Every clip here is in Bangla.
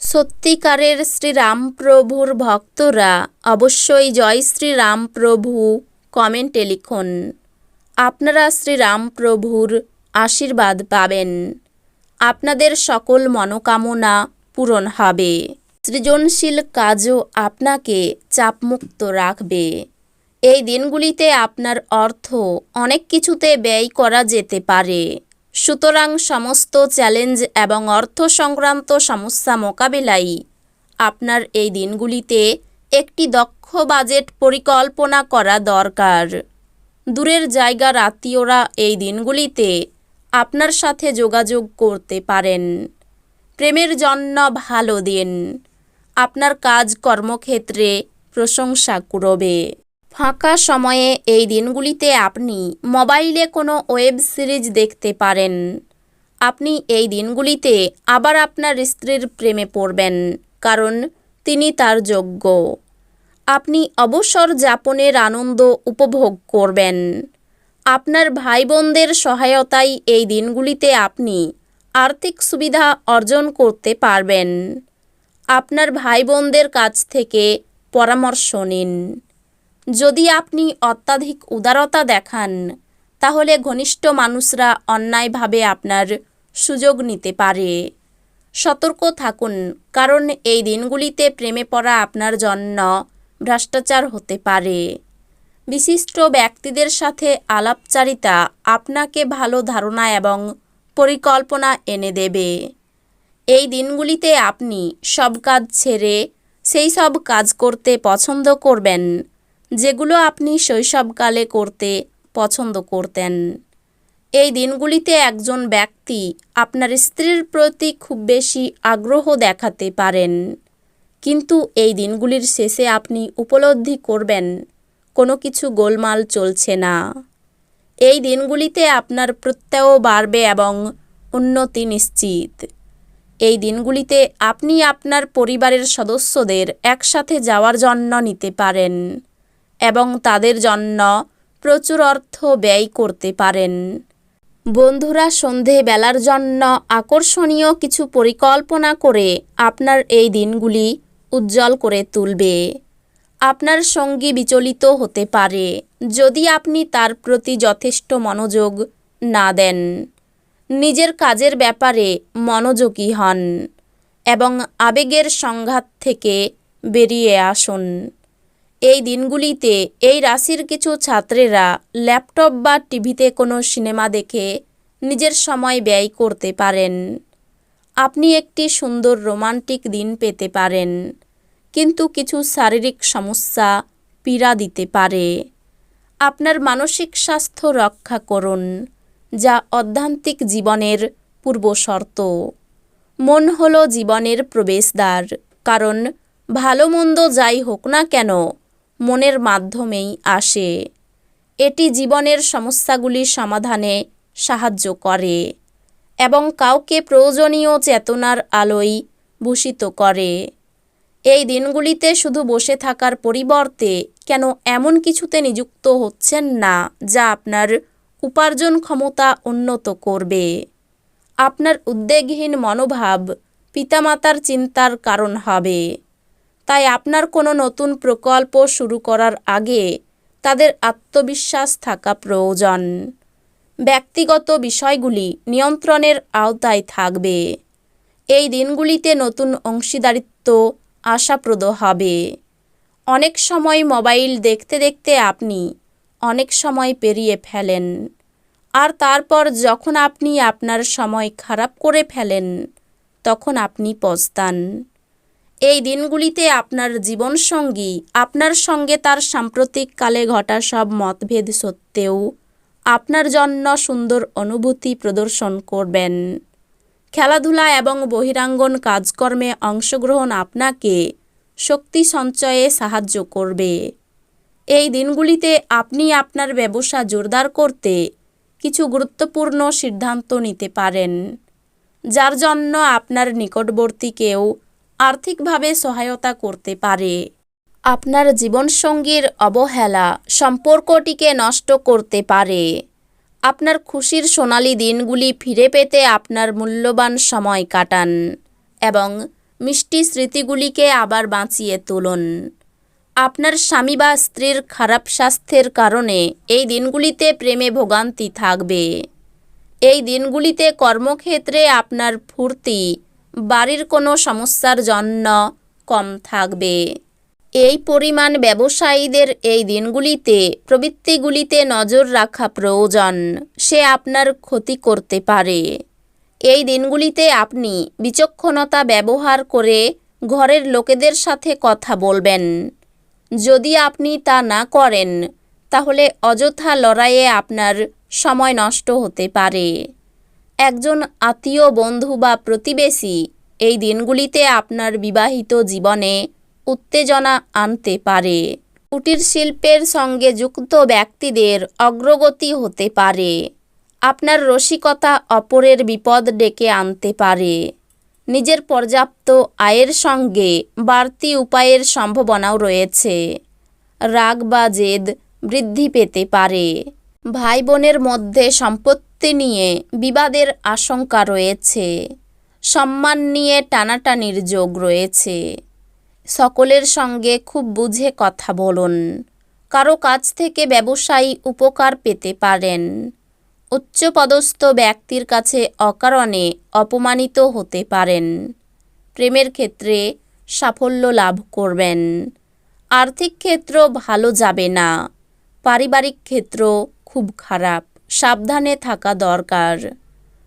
সত্যিকারের শ্রীরামপ্রভুর ভক্তরা অবশ্যই জয় শ্রীরামপ্রভু কমেন্টে লিখুন। আপনারা শ্রীরামপ্রভুর আশীর্বাদ পাবেন। আপনাদের সকল মনোকামনা পূরণ হবে। সৃজনশীল কাজও আপনাকে চাপমুক্ত রাখবে। এই দিনগুলিতে আপনার অর্থ অনেক কিছুতে ব্যয় করা যেতে পারে। সুতরাং সমস্ত চ্যালেঞ্জ এবং অর্থ সংক্রান্ত সমস্যা মোকাবিলায় আপনার এই দিনগুলিতে একটি দক্ষ বাজেট পরিকল্পনা করা দরকার। দূরের জায়গার আত্মীয়রা এই দিনগুলিতে আপনার সাথে যোগাযোগ করতে পারেন। প্রেমের জন্য ভালো দিন। আপনার কাজ কর্মক্ষেত্রে প্রশংসা কুড়বে ফাঁকা সময়ে এই দিনগুলিতে আপনি মোবাইলে কোনো ওয়েব সিরিজ দেখতে পারেন। আপনি এই দিনগুলিতে আবার আপনার স্ত্রীর প্রেমে পড়বেন, কারণ তিনি তার যোগ্য। আপনি অবসর যাপনের আনন্দ উপভোগ করবেন। আপনার ভাই বোনদের সহায়তায় এই দিনগুলিতে আপনি আর্থিক সুবিধা অর্জন করতে পারবেন। আপনার ভাই বোনদের কাছ থেকে পরামর্শ নিন। যদি আপনি অত্যাধিক উদারতা দেখান, তাহলে ঘনিষ্ঠ মানুষরা অন্যায়ভাবে আপনার সুযোগ নিতে পারে। সতর্ক থাকুন, কারণ এই দিনগুলিতে প্রেমে পড়া আপনার জন্য ভ্রষ্টাচার হতে পারে। বিশিষ্ট ব্যক্তিদের সাথে আলাপচারিতা আপনাকে ভালো ধারণা এবং পরিকল্পনা এনে দেবে। এই দিনগুলিতে আপনি সব কাজ ছেড়ে সেই সব কাজ করতে পছন্দ করবেন। যেগুলো আপনি শৈশবকালে করতে পছন্দ করতেন। এই দিনগুলিতে একজন ব্যক্তি আপনার স্ত্রীর প্রতি খুব বেশি আগ্রহ দেখাতে পারেন। কিন্তু এই দিনগুলির শেষে আপনি উপলব্ধি করবেন, কোনো কিছু গোলমাল চলছে না। এই দিনগুলিতে আপনার প্রত্যয় বাড়বে এবং উন্নতি নিশ্চিত। এই দিনগুলিতে আপনি আপনার পরিবারের সদস্যদের একসাথে যাওয়ার জন্য নিতে পারেন। এবং তাদের জন্য প্রচুর অর্থ ব্যয় করতে পারেন। বন্ধুরা সন্ধে বেলার জন্য আকর্ষণীয় কিছু পরিকল্পনা করে আপনার এই দিনগুলি উজ্জ্বল করে তুলবে। আপনার সঙ্গী বিচলিত হতে পারে, যদি আপনি তার প্রতি যথেষ্ট মনোযোগ না দেন। নিজের কাজের ব্যাপারে মনোযোগী হন এবং আবেগের সংঘাত থেকে বেরিয়ে আসুন। এই দিনগুলিতে এই রাশির কিছু ছাত্রেরা ল্যাপটপ বা টিভিতে কোনো সিনেমা দেখে নিজের সময় ব্যয় করতে পারেন। আপনি একটি সুন্দর রোমান্টিক দিন পেতে পারেন, কিন্তু কিছু শারীরিক সমস্যা পীড়া দিতে পারে। আপনার মানসিক স্বাস্থ্য রক্ষা করুন, যা অধ্যান্তিক জীবনের পূর্বশর্ত মন হল জীবনের প্রবেশদ্বার, কারণ ভালো মন্দ যাই হোক না কেন মনের মাধ্যমেই আসে। এটি জীবনের সমস্যাগুলি সমাধানে সাহায্য করে এবং কাউকে প্রয়োজনীয় চেতনার আলোয় ভূষিত করে। এই দিনগুলিতে শুধু বসে থাকার পরিবর্তে কেন এমন কিছুতে নিযুক্ত হচ্ছেন না যা আপনার উপার্জন ক্ষমতা উন্নত করবে? আপনার উদ্বেগহীন মনোভাব পিতামাতার চিন্তার কারণ হবে। তাই আপনার কোনো নতুন প্রকল্প শুরু করার আগে তাদের আত্মবিশ্বাস থাকা প্রয়োজন। ব্যক্তিগত বিষয়গুলি নিয়ন্ত্রণের আওতায় থাকবে। এই দিনগুলিতে নতুন অংশীদারিত্ব আশাপ্রদ হবে। অনেক সময় মোবাইল দেখতে দেখতে আপনি অনেক সময় পেরিয়ে ফেলেন। আর তারপর যখন আপনি আপনার সময় খারাপ করে ফেলেন, তখন আপনি পস্তান। এই দিনগুলিতে আপনার জীবনসঙ্গী, আপনার সঙ্গে তার সাম্প্রতিককালে ঘটা সব মতভেদ সত্ত্বেও আপনার জন্য সুন্দর অনুভূতি প্রদর্শন করবেন। খেলাধুলা এবং বহিরাঙ্গন কাজকর্মে অংশগ্রহণ আপনাকে শক্তি সঞ্চয়ে সাহায্য করবে। এই দিনগুলিতে আপনি আপনার ব্যবসা জোরদার করতে কিছু গুরুত্বপূর্ণ সিদ্ধান্ত নিতে পারেন, যার জন্য আপনার নিকটবর্তী কেউ আর্থিকভাবে সহায়তা করতে পারে। আপনার জীবনসঙ্গীর অবহেলা সম্পর্কটিকে নষ্ট করতে পারে। আপনার খুশির সোনালি দিনগুলি ফিরে পেতে আপনার মূল্যবান সময় কাটান এবং মিষ্টি স্মৃতিগুলিকে আবার বাঁচিয়ে তুলুন। আপনার স্বামী বা স্ত্রীর খারাপ স্বাস্থ্যের কারণে এই দিনগুলিতে প্রেমে ভোগান্তি থাকবে। এই দিনগুলিতে কর্মক্ষেত্রে আপনার ফুর্তি বাড়ির কোনো সমস্যার জন্য কম থাকবে। এই পরিমাণ ব্যবসায়ীদের এই দিনগুলিতে, প্রবৃত্তিগুলিতে নজর রাখা প্রয়োজন। সে আপনার ক্ষতি করতে পারে। এই দিনগুলিতে আপনি বিচক্ষণতা ব্যবহার করে ঘরের লোকেদের সাথে কথা বলবেন। যদি আপনি তা না করেন, তাহলে অযথা লড়াইয়ে আপনার সময় নষ্ট হতে পারে। একজন আত্মীয়, বন্ধু বা প্রতিবেশী এই দিনগুলিতে আপনার বিবাহিত জীবনে উত্তেজনা আনতে পারে। কুটির শিল্পের সঙ্গে যুক্ত ব্যক্তিদের অগ্রগতি হতে পারে। আপনার রসিকতা অপরের বিপদ ডেকে আনতে পারে। নিজের পর্যাপ্ত আয়ের সঙ্গে বাড়তি উপায়ের সম্ভাবনাও রয়েছে। রাগ বা জেদ বৃদ্ধি পেতে পারে। ভাই বোনের মধ্যে সম্পত্তি নিয়ে বিবাদের আশঙ্কা রয়েছে। সম্মান নিয়ে টানাটানির যোগ রয়েছে। সকলের সঙ্গে খুব বুঝে কথা বলুন। কারও কাছ থেকে ব্যবসায়ী উপকার পেতে পারেন। উচ্চপদস্থ ব্যক্তির কাছে অকারণে অপমানিত হতে পারেন। প্রেমের ক্ষেত্রে সাফল্য লাভ করবেন। আর্থিক ক্ষেত্র ভালো যাবে না। পারিবারিক ক্ষেত্র খুব খারাপ। সাবধানে থাকা দরকার।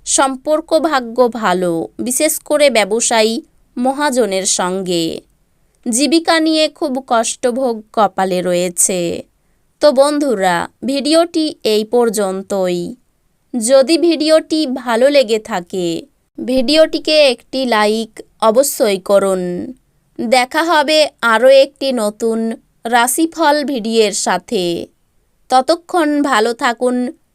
সম্পর্ক ভাগ্য ভালো, বিশেষ করে ব্যবসায়ী মহাজনের সঙ্গে। জীবিকা নিয়ে খুব কষ্টভোগ কপালে রয়েছে। তো বন্ধুরা, ভিডিওটি এই পর্যন্তই। যদি ভিডিওটি ভালো লেগে থাকে, ভিডিওটিকে একটি লাইক অবশ্যই করুন। দেখা হবে আরও একটি নতুন রাশিফল ভিডিওর সাথে। ততক্ষণ ভালো থাকুন